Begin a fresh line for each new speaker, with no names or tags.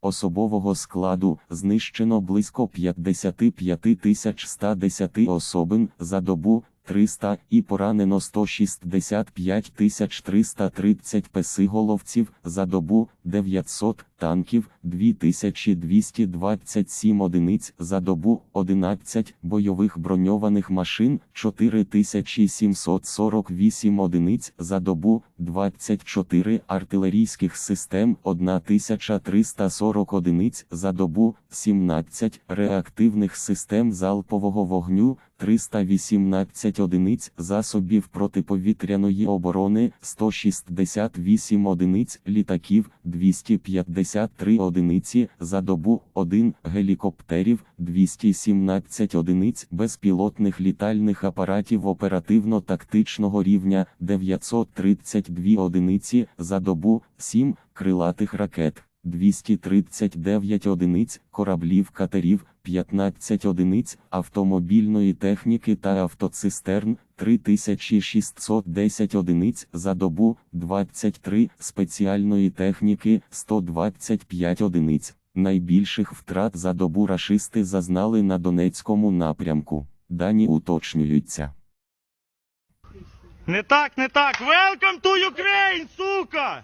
Особового складу знищено близько 55 110 особин за добу 300 і поранено 165 330 песиголовців за добу 900 танків 2227 одиниць за добу 11 бойових броньованих машин 4748 одиниць за добу 24 артилерійських систем 1340 одиниць за добу 17 реактивних систем залпового вогню 318 одиниць засобів протиповітряної оборони 168 одиниць літаків 253 одиниці за добу 1 гелікоптерів 217 одиниць безпілотних літальних апаратів оперативно-тактичного рівня 932 одиниці за добу 7 крилатих ракет. 239 одиниць кораблів катерів, 15 одиниць автомобільної техніки та автоцистерн, 3610 одиниць за добу, 23 спеціальної техніки, 125 одиниць. Найбільших втрат за добу рашисти зазнали на Донецькому напрямку. Дані уточнюються.
Не так, не так. Welcome to Ukraine, сука!